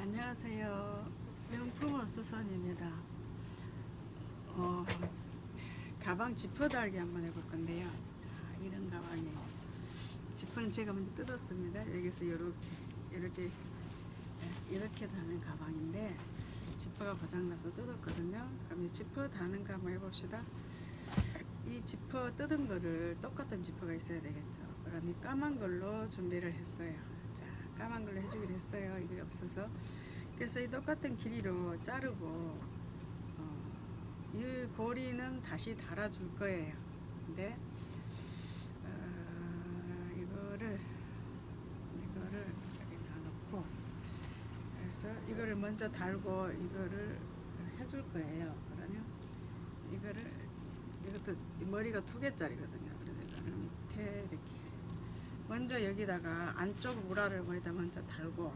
안녕하세요. 명품원 수선입니다. 어, 가방 지퍼 달기 한번 해볼 건데요. 자, 이런 가방이에요. 지퍼는 제가 먼저 뜯었습니다. 여기서 이렇게, 이렇게, 이렇게 다는 가방인데, 지퍼가 고장나서 뜯었거든요. 그럼 이 지퍼 다는 거 한번 해봅시다. 이 지퍼 뜯은 거를 똑같은 지퍼가 있어야 되겠죠. 그러니 까만 걸로 준비를 했어요. 자, 까만 걸로 해주기로 했어요. 이게 없어서. 그래서 이 똑같은 길이로 자르고, 어, 이 고리는 다시 달아줄 거예요. 근데, 어, 이거를, 이거를 놔놓고, 그래서 이거를 먼저 달고, 이거를 해줄 거예요. 그러면 이거를 이것도 이 머리가 두 개짜리거든요. 그래서 이거를 밑에 이렇게 먼저 여기다가 안쪽 우라를 거기다 먼저 달고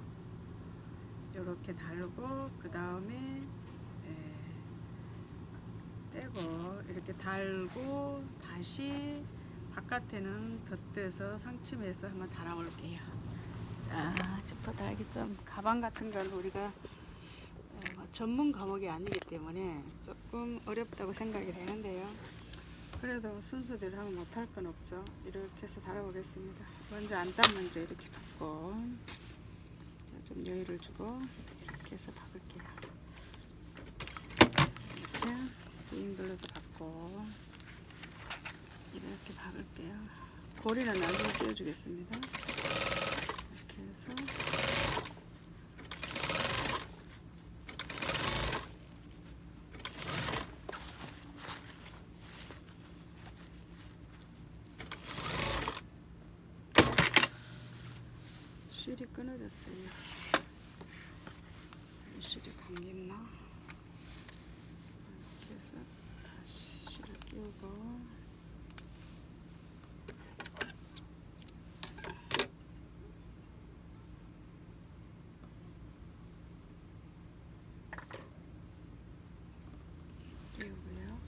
이렇게 달고 그 다음에 떼고 이렇게 달고 다시 바깥에는 덧대서 상침해서 한번 달아볼게요. 자, 지퍼 달기 좀 가방 같은 건 우리가 에, 뭐 전문 과목이 아니기 때문에 조금 어렵다고 생각이 되는데요. 그래도 순서대로 하면 못할 건 없죠. 이렇게 해서 달아보겠습니다. 먼저 안단 먼저 이렇게 박고 자, 좀 여유를 주고 이렇게 해서 박을게요. 이렇게 윙 눌러서 박고 이렇게 박을게요. 고리는 나중에 띄워주겠습니다. 이렇게 해서 실이 끊어졌어요. 이 실이 감겼나? 이렇게 해서 다시 실을 끼우고 끼우고요.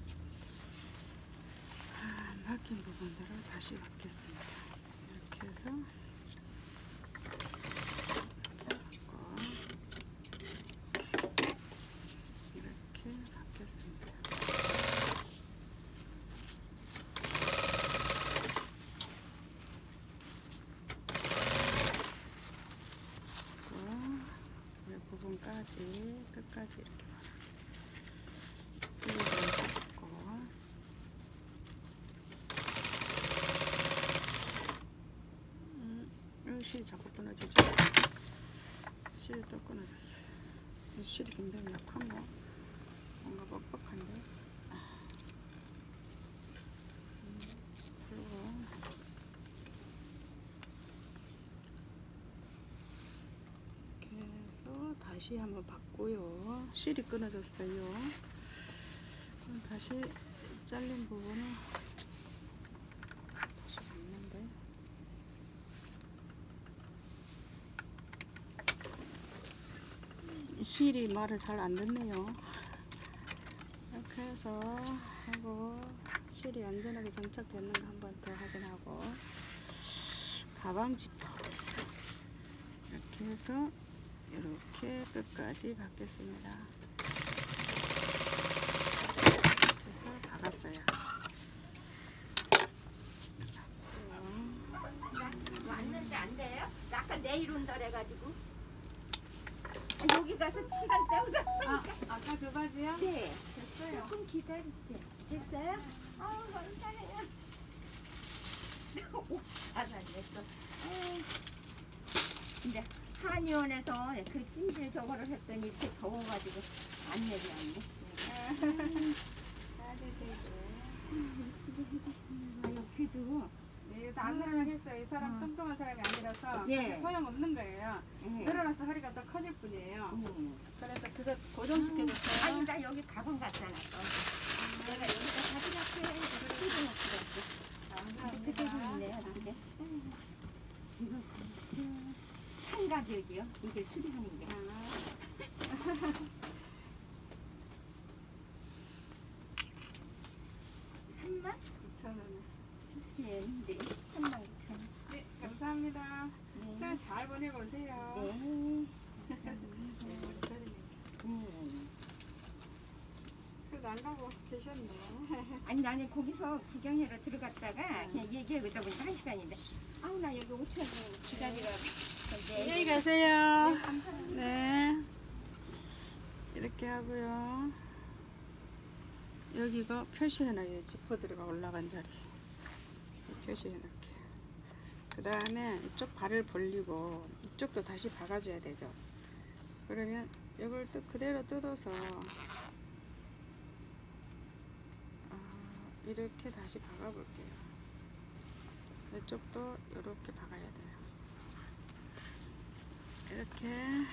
아, 막힌 부분들을 다시 박겠습니다. 이렇게 해서 이렇게 받겠습니다. 이 부분까지 끝까지 이렇게 받고 음, 이 실이 자꾸 끊어지죠? 실이 또 끊어졌어요. 이 실이 굉장히 약한가? 뭔가 뻑뻑한데? 아. 음, 그리고 이렇게 해서 다시 한번 받고요. 실이 끊어졌어요. 그럼 다시 잘린 부분을 다시 받는데 실이 말을 잘 안 듣네요. 이렇게 해서 하고 실이 안전하게 장착되는 거한번 더 확인하고 가방 지퍼 이렇게 해서 이렇게 끝까지 받겠습니다. 그래서 박았어요. 왔는데 안 돼요? 나 아까 내일 온다 그래가지고 여기 가서 시간 때우다 아, 아까 그 바지요? 네 됐어요. 조금 기다릴게 됐어요? 아우 감사해요 안 됐어 이제 한의원에서 그 찜질 저거를 했더니 이렇게 더워가지고 안 내려왔네 빠지세요. 아, 여기도 네, 안 늘어나겠어요. 이 사람 어. 뚱뚱한 사람이 아니라서 예. 소용없는 거예요. 예. 늘어나서 허리가 더 커질 뿐이에요. 음. 그래서 그거 고정시켜줬어요. 아니 나 여기 가방 놨어 내가 여기다 가져갈게 이거를 뜯어놓고 근데 그대로 있네 어떻게 이거 진짜 산 가격이요 이게 수리하는 게 삼만 2,000원. 네, 삼만 5천 원. 네, 감사합니다. 네. 설 잘 보내고 오세요. 네. 네. 안 계셨네. 아니 나는 거기서 구경하러 들어갔다가 그냥 얘기하고 있다 보니까 한 시간인데 아우 나 여기 5천 원 기다리라 안녕히 가세요. 네. 이렇게 하고요. 여기가 표시해놔요. 지퍼들이가 올라간 자리. 표시해놓게. 그 다음에 이쪽 발을 벌리고 이쪽도 다시 박아줘야 되죠. 그러면 이걸 또 그대로 뜯어서 아, 이렇게 다시 박아볼게요. 이쪽도 이렇게 박아야 돼요. 이렇게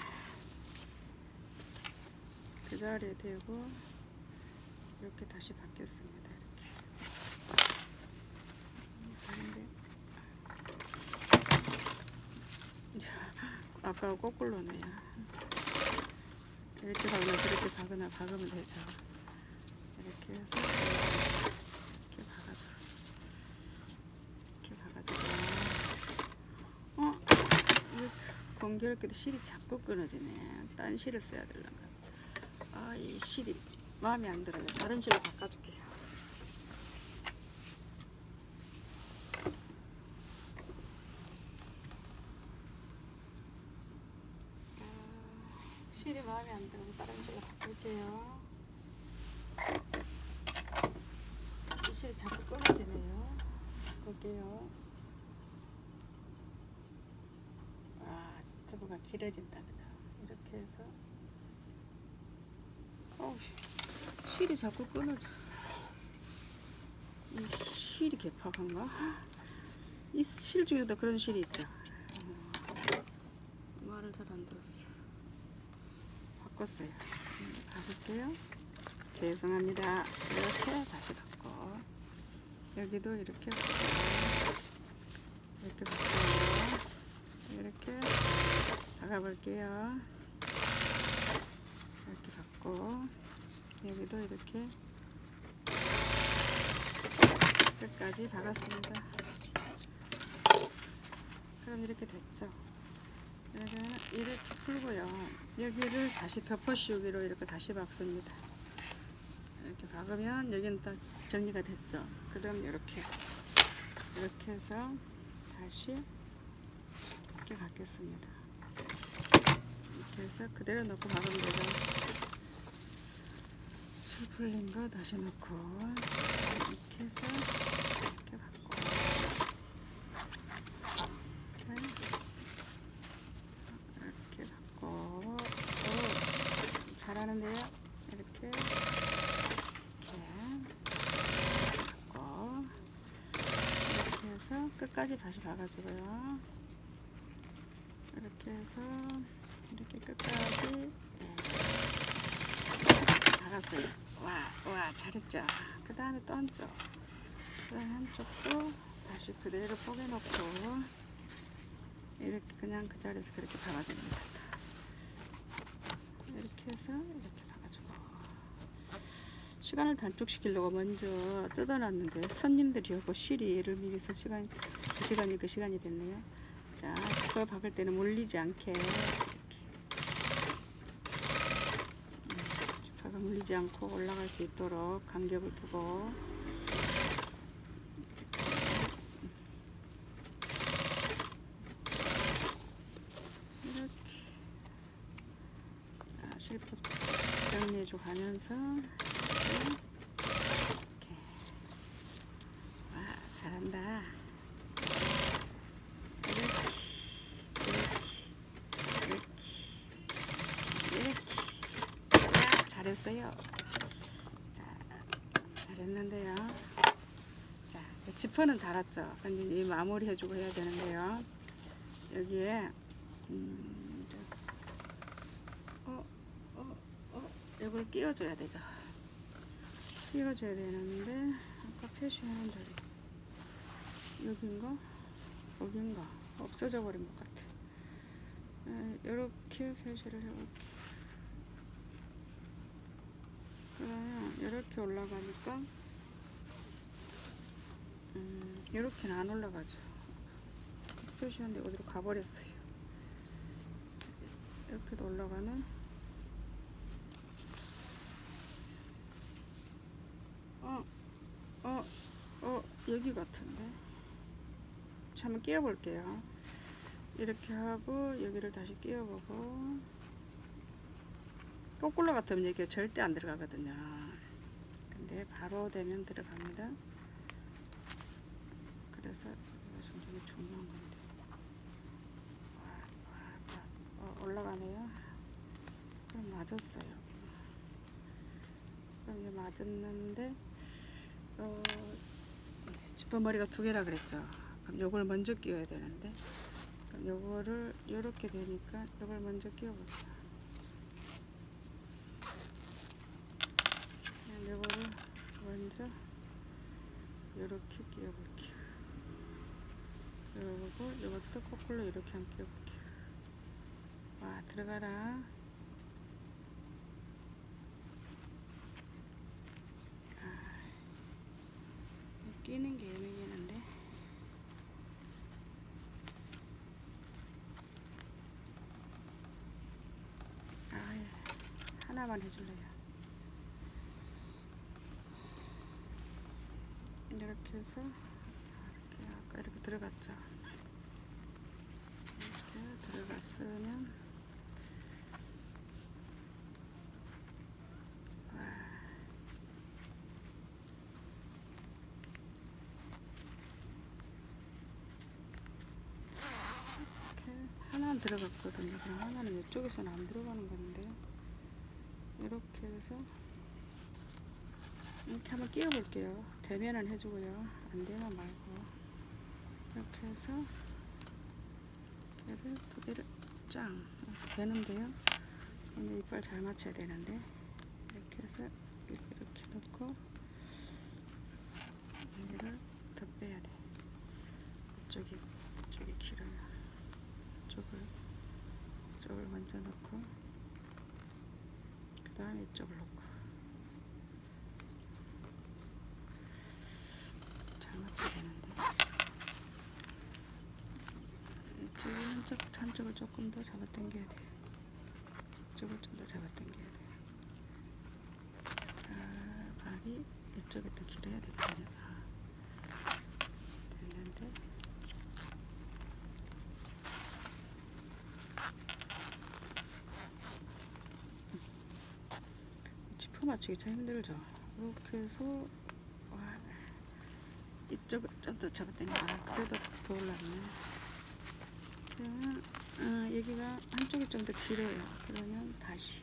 그 자리에 대고 이렇게 다시 바뀌었습니다. 이렇게. 아까 거꾸로네요. 이렇게 박으나 그렇게 박으나 박으면 되죠. 이렇게 해서 이렇게 박아줘. 이렇게 박아주고. 어? 이거 공교롭게도 실이 자꾸 끊어지네. 딴 실을 써야 되려나. 아, 이 실이 마음에 안 들어요. 다른 실로 바꿔줄게요. 아, 실이 마음에 안 들어서 다른 실로 바꿀게요. 이 실이 자꾸 끊어지네요. 바꿀게요. 아, 두부가 길어진다, 그죠? 이렇게 해서. 어우, 실이 자꾸 끊어져. 이 실이 개팍한가? 이 실 중에도 그런 실이 있죠. 어, 말을 잘 안 들었어. 바꿨어요. 음, 바꿀게요. 죄송합니다. 이렇게 다시 바꿔. 여기도 이렇게 바꿔. 이렇게 바꿔요. 이렇게 박아볼게요. 이렇게 받고 여기도 이렇게 끝까지 박았습니다. 그럼 이렇게 됐죠. 여기는 이렇게 풀고요. 여기를 다시 덮어 씌우기로 이렇게 다시 박습니다. 이렇게 박으면 여기는 딱 정리가 됐죠. 그 다음 이렇게 이렇게 해서 다시 이렇게 박겠습니다. 이렇게 해서 그대로 넣고 박으면 되죠. 술 풀린 거 다시 넣고 이렇게 해서 이렇게 받고 이렇게 이렇게 받고 오, 잘하는데요. 이렇게 이렇게 받고 이렇게 해서 끝까지 다시 박아주고요. 이렇게 해서 이렇게 끝까지 네. 박았어요. 와, 와, 잘했죠. 그 다음에 또 한쪽. 그 다음에 한쪽도 다시 그대로 뽀개놓고 이렇게 그냥 그 자리에서 그렇게 박아줍니다. 이렇게 해서 이렇게 박아주고 시간을 단축시키려고 먼저 뜯어놨는데 손님들이 오고 실이 얘를 미리서 시간 그 시간이 그 시간이 됐네요. 자, 그거 박을 때는 몰리지 않게 이렇게. 지퍼가 물리지 않고 올라갈 수 있도록 간격을 두고. 이렇게. 자, 실프 정리해줘 가면서 이렇게. 와 잘한다 이렇게 이렇게 이렇게 이렇게 야, 잘했어요. 자, 잘했는데요. 자, 지퍼는 달았죠. 근데 이 마무리 해주고 해야 되는데요. 여기에 음, 저, 어, 어, 어, 이걸 끼워줘야 되죠. 끼워줘야 되는데 아까 표시하는 자리 여긴가? 여긴가? 없어져 버린 것 같아. 이렇게 표시를 해볼게. 그러면 이렇게 올라가니까 음, 이렇게는 안 올라가죠. 표시하는데 어디로 가버렸어요. 이렇게도 올라가는 어, 어, 어, 여기 같은데. 한번 끼워볼게요. 이렇게 하고 여기를 다시 끼워보고 거꾸로 같으면 여기 절대 안 들어가거든요 근데 바로 되면 들어갑니다 그래서 되게 중요한 건데. 어, 올라가네요 그럼 맞았어요 그럼 이게 맞았는데 어, 지퍼머리가 두 개라 그랬죠. 그럼 요걸 먼저 끼워야 되는데 그럼 요거를 요렇게 되니까 요걸 먼저 끼워볼게요. 그냥 요거를 먼저 요렇게 끼워볼게요. 그리고 요것도 거꾸로 이렇게 한번 끼워볼게요. 와 들어가라. 끼는 게 애매하는데 아, 예. 하나만 해줄래요 이렇게 해서 이렇게 아까 이렇게 들어갔죠 이렇게 들어갔으면 와. 이렇게 하나는 들어갔거든요. 그럼 하나는 이쪽에서는 안 들어가는 건데요. 이렇게 해서 이렇게 한번 끼워 볼게요. 되면은 해주고요. 안 되면 말고 이렇게 해서 얘를 두 개를 짱 되는데요. 근데 이빨 잘 맞춰야 되는데 이렇게 해서 이렇게, 넣고 여기를 더 빼야 돼. 이쪽이 이쪽이 길어요. 이쪽을 이쪽을 먼저 넣고 그 다음에 이쪽을 넣고 잘 맞춰야 되는데 이쪽이 한쪽 한쪽을 조금 더 잡아당겨야 돼. 이쪽을 좀 더 잡아당겨야 돼. 아, 발이 이쪽에 더 길어야 되거든요. 아, 됐는데. 지퍼 맞추기 참 힘들죠. 이렇게 해서 와, 이쪽을 좀 더 잡아당겨. 아, 그래도 더 올랐네. 그러면 어, 여기가 한쪽이 좀 더 길어요. 그러면 다시.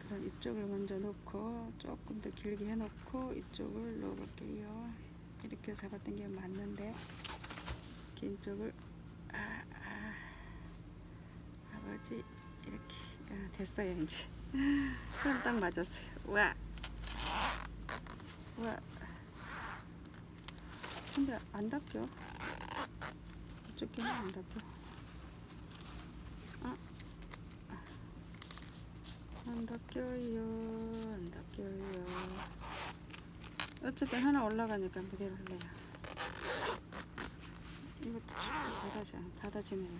그럼 이쪽을 먼저 놓고 조금 더 길게 해놓고 이쪽을 넣어볼게요. 이렇게 잡아당기면 맞는데 긴 쪽을 아, 아, 아버지 이렇게 아, 됐어요 이제. 그럼 딱 맞았어요. 와. 와. 근데 안 닦여. 이쪽에는 안 닦여. 아. 안 닦여요. 안 닦여요. 어쨌든 하나 올라가니까 그대로 할래요. 이것도 닫아지, 닫아지네요.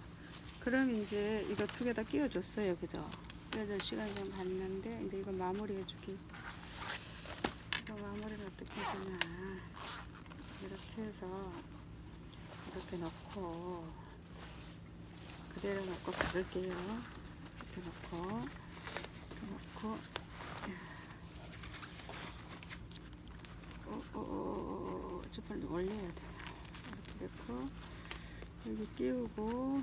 그럼 이제 이거 두 개 다 끼워줬어요. 그죠? 그래서 시간이 좀 갔는데 이제 이거 마무리 해주기 이거 마무리를 어떻게 해주냐 이렇게 해서 이렇게 넣고 그대로 넣고 박을게요. 이렇게 넣고 이렇게 넣고. 오오오오 주판을 올려야 돼. 이렇게 넣고 여기 끼우고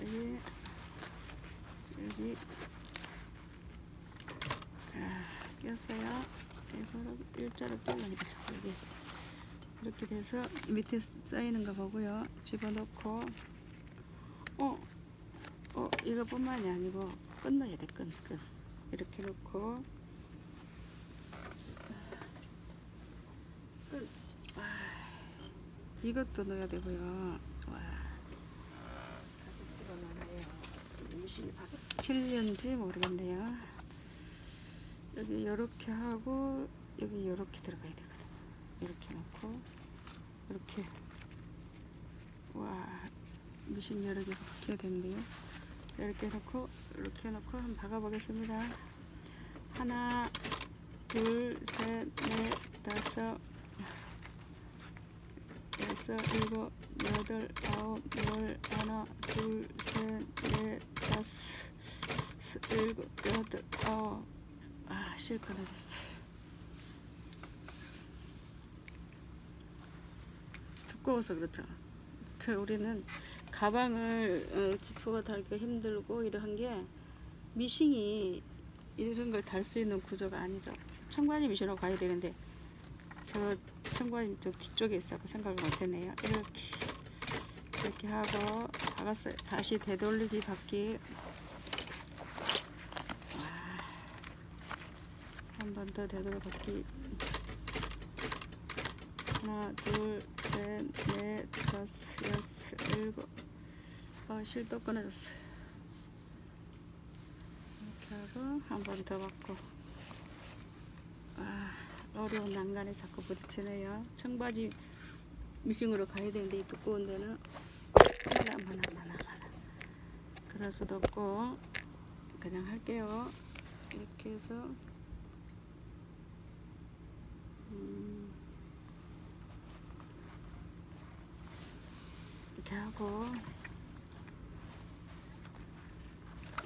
여기 여기. 아. 이거를 일자로 잘라니까 자꾸 이게 이렇게 돼서 밑에 쌓이는 거 보고요. 집어넣고 어, 어 이거뿐만이 아니고 끈 넣어야 돼. 끈, 끈. 이렇게 넣고 끈. 와, 이것도 넣어야 되고요. 와, 가지수가 많아요. 미신이 박힐는지 모르겠네요. 여기 이렇게 하고 여기 이렇게 들어가야 되거든요. 이렇게 놓고 이렇게 와 미신 여러 개가 박혀야 되는데요. 자, 이렇게 놓고 이렇게 놓고 한번 박아 보겠습니다. 하나, 둘, 셋, 넷, 다섯, 여섯, 일곱, 여덟, 아홉, 열, 하나, 둘, 셋, 넷, 다섯, 스- 일곱, 여덟, 아홉. 아, 실 끊어졌어. 두꺼워서 그렇죠. 그 우리는 가방을 어, 지퍼가 달기 힘들고 이런 게 미싱이 이런 걸 달 수 있는 구조가 아니죠. 청바지 미싱으로 가야 되는데 저 청바지 저 뒤쪽에 있어서 생각을 못했네요. 이렇게 이렇게 하고 박았어요. 다시 되돌리기 받기 한 번 더 되돌려 받기 하나 둘 셋넷 다섯 여섯 일곱. 아 실도 끊어졌어. 이렇게 하고 한 번 더 받고 아 어려운 난간에 자꾸 부딪히네요. 청바지 미싱으로 가야 되는데 이 두꺼운 데는 하나 하나 하나 하나. 그럴 수도 없고 그냥 할게요. 이렇게 해서 음, 하고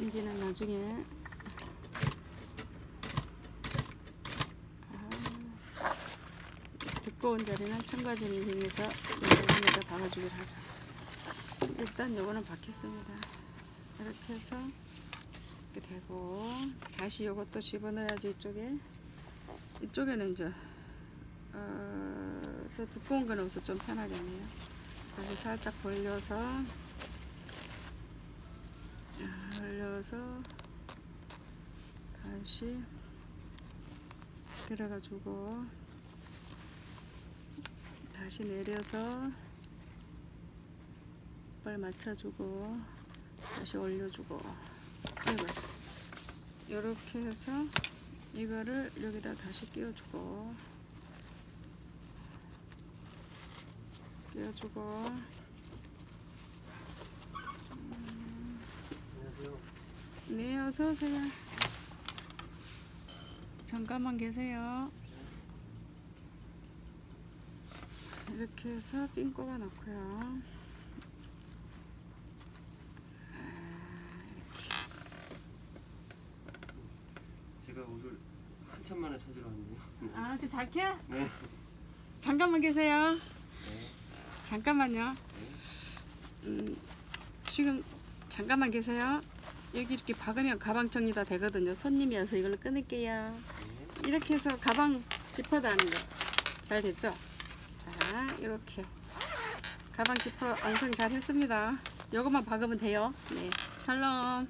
여기는 나중에 아, 두꺼운 자리는 청바지를 이용해서 연결함에다 박아주기로 하죠. 일단 요거는 박혔습니다. 이렇게 해서 이렇게 되고 다시 요것도 집어넣어야지 이쪽에 이쪽에는 이제 어, 저 두꺼운 거 넣어서 좀 편하겠네요. 다시 살짝 벌려서 아, 벌려서 다시 들어가주고 다시 내려서 빨 맞춰주고 다시 올려주고. 이거 이렇게 해서 이거를 여기다 다시 끼워주고 끼워주고 안녕하세요. 네 어서 오세요 잠깐만 계세요 이렇게 해서 삥 꼽아 놓고요 제가 옷을 한참 만에 찾으러 왔네요. 네. 아그 자켓? 네. 잠깐만 계세요 네. 잠깐만요. 네. 음, 지금 잠깐만 계세요. 여기 이렇게 박으면 가방 정리 다 되거든요. 손님이 와서 이걸로 끊을게요. 네. 이렇게 해서 가방 지퍼도 하는 거. 잘 됐죠? 자 이렇게. 가방 지퍼 완성 잘 했습니다. 요것만 박으면 돼요. 네. 샬롬